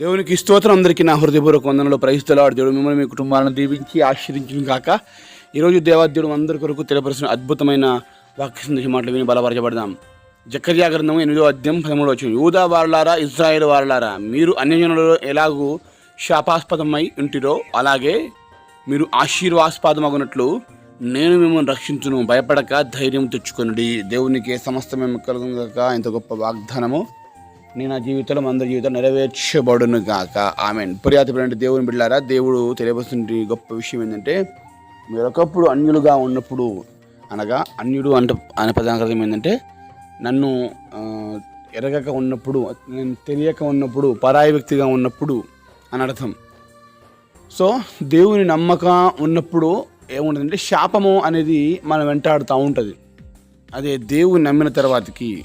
దేవునికి స్తోత్రం. అందరికీ నా హృదయపూర్వక వందనలో. ప్రయిస్తలాడు దేవుడు మిమ్మల్ని మీ కుటుంబాలను దీవించి ఆశీర్వించిన కాక ఈరోజు దేవాద్యుడు అందరి కొరకు తెలియపరిచిన అద్భుతమైన వాక్య సందేశ మాటలు విని బలపరచబడదాం. జక్కర్యా గ్రంథం ఎనిమిదో అధ్యాయం పదమూడు వచ్చింది యూదా వారలారా ఇజ్రాయేల్ వారలారా మీరు అన్యజనులలో ఎలాగూ శాపాస్పదమై ఉంటిరో అలాగే మీరు ఆశీర్వాస్పాదమగునట్లు నేను మిమ్మల్ని రక్షించును. భయపడక ధైర్యం తెచ్చుకొనుడి. దేవునికి సమస్తమేమి కలుగుగాక ఇంత గొప్ప వాగ్దానము. నేను నా జీవితంలో అందరి జీవితం నెరవేర్చబడును గాక. ఆమె పుర్యాతపడిన దేవుని బిడ్డారా దేవుడు తెలియవలసిన గొప్ప విషయం ఏంటంటే మీరు ఒకప్పుడు అన్యులుగా ఉన్నప్పుడు అనగా అన్యుడు అంట అనే ప్రధాన అర్థం ఏంటంటే నన్ను ఎరగక ఉన్నప్పుడు నేను తెలియక ఉన్నప్పుడు పరాయి వ్యక్తిగా ఉన్నప్పుడు అని అర్థం. సో దేవుని నమ్మక ఉన్నప్పుడు ఏముంటుందంటే శాపము అనేది మనం వెంటాడుతూ ఉంటుంది. అదే దేవుని నమ్మిన తర్వాతకి.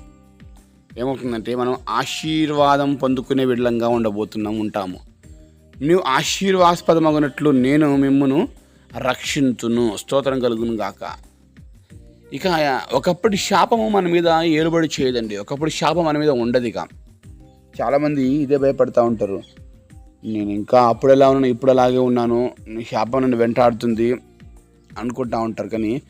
ఏమవుతుందంటే మనం ఆశీర్వాదం పొందుకునే విధంగా ఉండబోతున్నాం ఉంటాము. నువ్వు ఆశీర్వాస్పదమగినట్లు నేను మిమ్మను రక్షించును. స్తోత్రం కలుగును గాక. ఇక ఒకప్పటి శాపము మన మీద ఏలుబడి చేయదండి. ఒకప్పుడు శాపం మన మీద ఉండదు ఇక. చాలామంది ఇదే భయపడతా ఉంటారు. నేను ఇంకా అప్పుడు ఎలా ఉన్నాను ఇప్పుడు అలాగే ఉన్నాను శాపం నన్ను వెంటాడుతుంది అనుకుంటా ఉంటారు. కానీ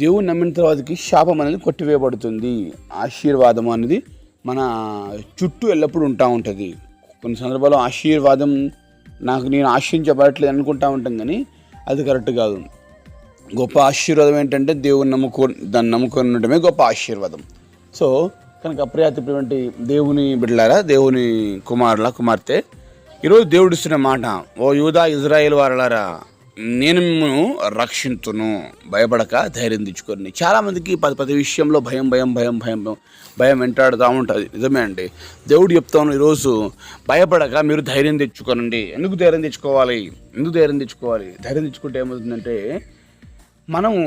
దేవుని నమ్మిన తర్వాతకి శాపం అనేది కొట్టివేయబడుతుంది. ఆశీర్వాదం అనేది మన చుట్టూ ఎల్లప్పుడూ ఉంటా ఉంటుంది. కొన్ని సందర్భాల్లో ఆశీర్వాదం నాకు నేను ఆశించబడట్లేదు అనుకుంటా ఉంటాం కానీ అది కరెక్ట్ కాదు. గొప్ప ఆశీర్వాదం ఏంటంటే దేవుని నమ్ముకో దాన్ని నమ్ముకొని ఉండటమే గొప్ప ఆశీర్వాదం. సో కనుక అప్రయాతిటువంటి దేవుని బిడ్డలారా దేవుని కుమారుల కుమార్తె ఈరోజు దేవుడు ఇస్తున్న మాట ఓ యూదా ఇజ్రాయేల్ వారలారా నేను మిమ్మల్ని రక్షించును భయపడక ధైర్యం తెచ్చుకొని చాలామందికి పది పది విషయంలో భయం భయం భయం భయం భయం వెంటాడుతూ ఉంటుంది. నిజమే అండి. దేవుడు చెప్తాను ఈరోజు భయపడక మీరు ధైర్యం తెచ్చుకోనండి. ఎందుకు ధైర్యం తెచ్చుకోవాలి? ఎందుకు ధైర్యం తెచ్చుకోవాలి? ధైర్యం తెచ్చుకుంటే ఏమవుతుందంటే మనము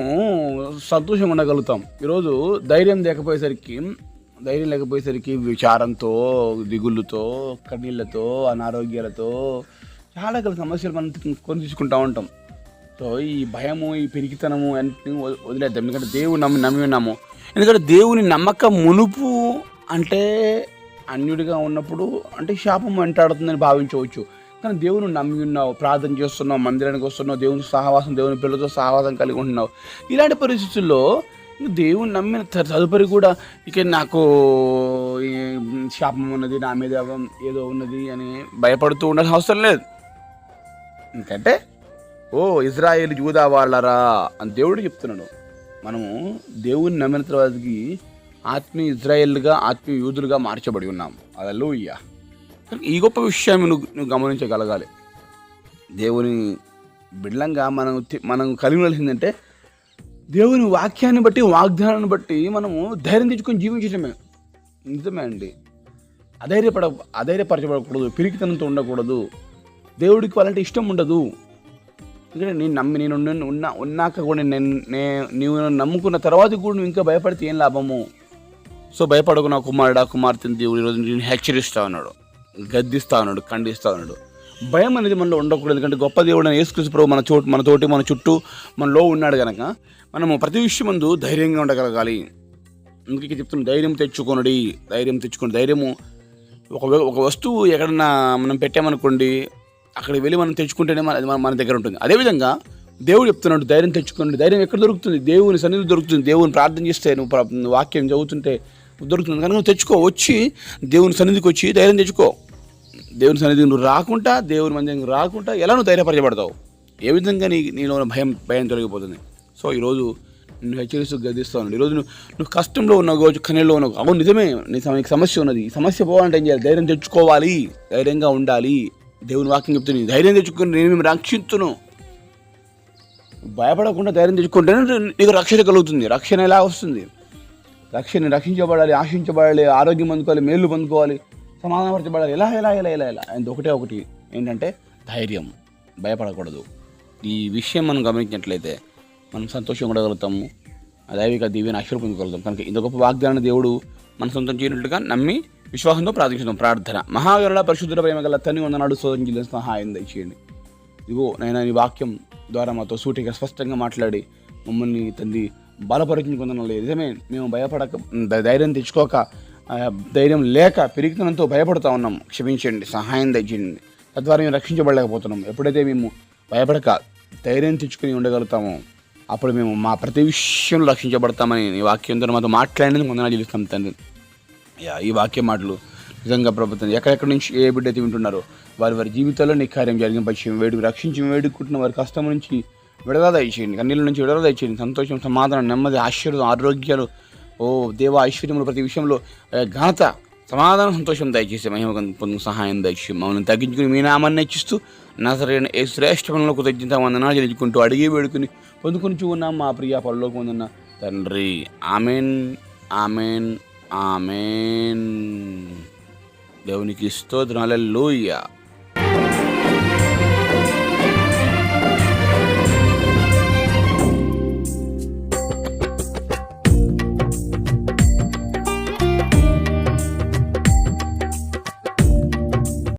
సంతోషంగా ఉండగలుగుతాం. ఈరోజు ధైర్యం లేకపోయేసరికి ధైర్యం లేకపోయేసరికి విచారంతో దిగుళ్ళతో కన్నీళ్ళతో అనారోగ్యాలతో చాలా గల సమస్యలు మనం కొని తీసుకుంటూ ఉంటాం. సో ఈ భయము ఈ పెరిగితనము అన్నింటిని వదిలేద్దాం. ఎందుకంటే దేవుని నమ్మి నమ్మి ఉన్నాము. ఎందుకంటే దేవుని నమ్మకం మునుపు అంటే అన్యుడిగా ఉన్నప్పుడు అంటే శాపం వెంటాడుతుందని భావించవచ్చు. కానీ దేవుని నమ్మి ఉన్నావు ప్రార్థన చేస్తున్నావు మందిరానికి వస్తున్నావు దేవుని సహవాసం దేవుని పిల్లలతో సహవాసం కలిగి ఉంటున్నావు. ఇలాంటి పరిస్థితుల్లో నువ్వు దేవుని నమ్మిన త- తదుపరి కూడా ఇక నాకు శాపం ఉన్నది నా మీద ఏదో ఉన్నది అని భయపడుతూ ఉండాల్సిన అవసరం లేదు. ఎందుకంటే ఓ ఇజ్రాయేల్ జూదా వాళ్ళరా అని దేవుడు చెప్తున్నాడు. మనము దేవుని నమ్మిన తర్వాతకి ఆత్మీయ ఇజ్రాయేల్గా ఆత్మీయ యూదులుగా మార్చబడి ఉన్నాం. ఇయ్యా ఈ గొప్ప విషయం నువ్వు నువ్వు గమనించగలగాలి. దేవుని బిడ్లంగా మనం మనం కలిగి ఉండాల్సిందంటే దేవుని వాక్యాన్ని బట్టి వాగ్దానాన్ని బట్టి మనము ధైర్యం తెచ్చుకొని జీవించడమే నిజమే అండి. అధైర్యపడ అధైర్యపరచబడకూడదు పిరికితనంతో ఉండకూడదు. దేవుడికి వాళ్ళంటే ఇష్టం ఉండదు. ఎందుకంటే నేను నమ్మి నేను ఉన్న- ఉన్నా ఉన్నాక కూడా నేను నే నీవు నమ్ముకున్న తర్వాత కూడా నువ్వు ఇంకా భయపడితే ఏం లాభము? సో భయపడకు నా కుమారుడా కుమార్తెని దేవుడు ఈరోజు నేను హెచ్చరిస్తా ఉన్నాడు. గద్దిస్తా ఉన్నాడు ఖండిస్తా ఉన్నాడు. భయం అనేది మనలో ఉండకూడదు ఎందుకంటే గొప్ప దేవుడు అని యేసుక్రీస్తు ప్రభు మన చోటు మన తోటి మన చుట్టూ మనలో ఉన్నాడు కనుక మనము ప్రతి విషయం ముందు ధైర్యంగా ఉండగలగాలి. అందుకే చెప్తున్న ధైర్యం తెచ్చుకొనడి ధైర్యం తెచ్చుకోండి ధైర్యము ఒక ఒక వస్తువు ఎక్కడన్నా మనం పెట్టామనుకోండి అక్కడికి వెళ్ళి మనం తెచ్చుకుంటేనే మన అది మన- మన దగ్గర ఉంటుంది. అదేవిధంగా దేవుడు చెప్తున్నాడు ధైర్యం తెచ్చుకోండి. ధైర్యం ఎక్కడ దొరుకుతుంది? దేవుని సన్నిధి దొరుకుతుంది. దేవుని ప్రార్థన చేస్తే నువ్వు వాక్యం చదువుతుంటే దొరుకుతుంది. కనుక నువ్వు తెచ్చుకో వచ్చి దేవుని సన్నిధికి వచ్చి ధైర్యం తెచ్చుకో. దేవుని సన్నిధికి నువ్వు రాకుండా దేవుని మందికి రాకుండా ఎలా నువ్వు ధైర్యపరచబడతావు? ఏ విధంగా నీ నీలో భయం భయం తొలగిపోతుంది? సో ఈరోజు నువ్వు హెచ్చరిస్తూ గదిస్తాను ఈరోజు నువ్వు నువ్వు కష్టంలో ఉన్నావు కావచ్చు కన్నీలో ఉన్నావు. అవును నిజమే. నీ సమస్య ఉన్నది. ఈ సమస్య పోవాలంటే ఏం చేయాలి? ధైర్యం తెచ్చుకోవాలి. ధైర్యంగా ఉండాలి. దేవుని వాక్యం చెప్తుంది ధైర్యం తెచ్చుకుని నేను మేము రక్షించును. భయపడకుండా ధైర్యం తెచ్చుకుంటేనే నీకు రక్షణ కలుగుతుంది. రక్షణ ఎలా వస్తుంది? రక్షణ రక్షించబడాలి ఆశించబడాలి ఆరోగ్యం పొందుకోవాలి మేలు పొందుకోవాలి సమాధానపరచబడాలి ఎలా ఎలా ఎలా ఎలా ఎలా? అండ్ ఒకటే ఒకటి ఏంటంటే ధైర్యం. భయపడకూడదు. ఈ విషయం మనం గమనించినట్లయితే మనం సంతోషం ఉండగలుగుతాము దైవిక దివ్యని ఆశీర్వ పొందుకోగలుగుతాం కనుక ఇంత గొప్ప వాగ్దాన దేవుడు మన సొంతం చేయనట్లుగా నమ్మి విశ్వాసంతో ప్రార్థించడం ప్రార్థన. మహావీరుల పరిశుద్ధుల ప్రేమ గల తన్ని వందనాడు శోధన సహాయం దయచేయండి. ఇదిగో నేను ఈ వాక్యం ద్వారా మాతో సూటిగా స్పష్టంగా మాట్లాడి మమ్మల్ని తండ్రి బలపరిచించుకుందనం లేదు. నిజమే మేము భయపడక ధైర్యం తెచ్చుకోక ధైర్యం లేక పెరిగితనంతో భయపడుతూ ఉన్నాం. క్షమించండి సహాయం దయచేయండి. తద్వారా మేము రక్షించబడలేకపోతున్నాం. ఎప్పుడైతే మేము భయపడక ధైర్యం తెచ్చుకొని ఉండగలుగుతామో అప్పుడు మేము మా ప్రతి విషయంలో రక్షించబడతామని ఈ వాక్యంతో మాతో మాట్లాడినందుకు వందనాలు చెల్లిస్తాం తండ్రి. యా, ఈ వాక్య మాటలు నిజంగా ప్రభుత్వం ఎక్కడెక్కడి నుంచి ఏ బిడ్డ అయితే వింటున్నారో వారి వారి జీవితాల్లో నీ కార్యం జరిగింపచేయం వేడుకు రక్షించి వేడుకుంటున్న వారి కష్టం నుంచి విడదా దయచేయండి కన్నీళ్ళ నుంచి విడదా దయచేయండి సంతోషం సమాధానం నెమ్మది ఆశ్చర్యం ఆరోగ్యాలు. ఓ దేవ ఐశ్వర్యములు ప్రతి విషయంలో ఘనత సమాధానం సంతోషం దయచేసి మహిమ పొందుకు సహాయం దయచేసి మమ్మల్ని తగ్గించుకుని మీ నామాన్ని ఇచ్చిస్తూ నజరైన ఏ శ్రేష్టములను కృతజ్ఞత వందనాలు చెల్లించుకుంటూ అడిగి వేడుకుని పొందుకొని ఉన్నాం మా ప్రియ పరలోకి పొందిన తండ్రి. ఆమెన్. ఆమెన్. ఆమెన్. దేవునికి స్తోత్రం. లోయ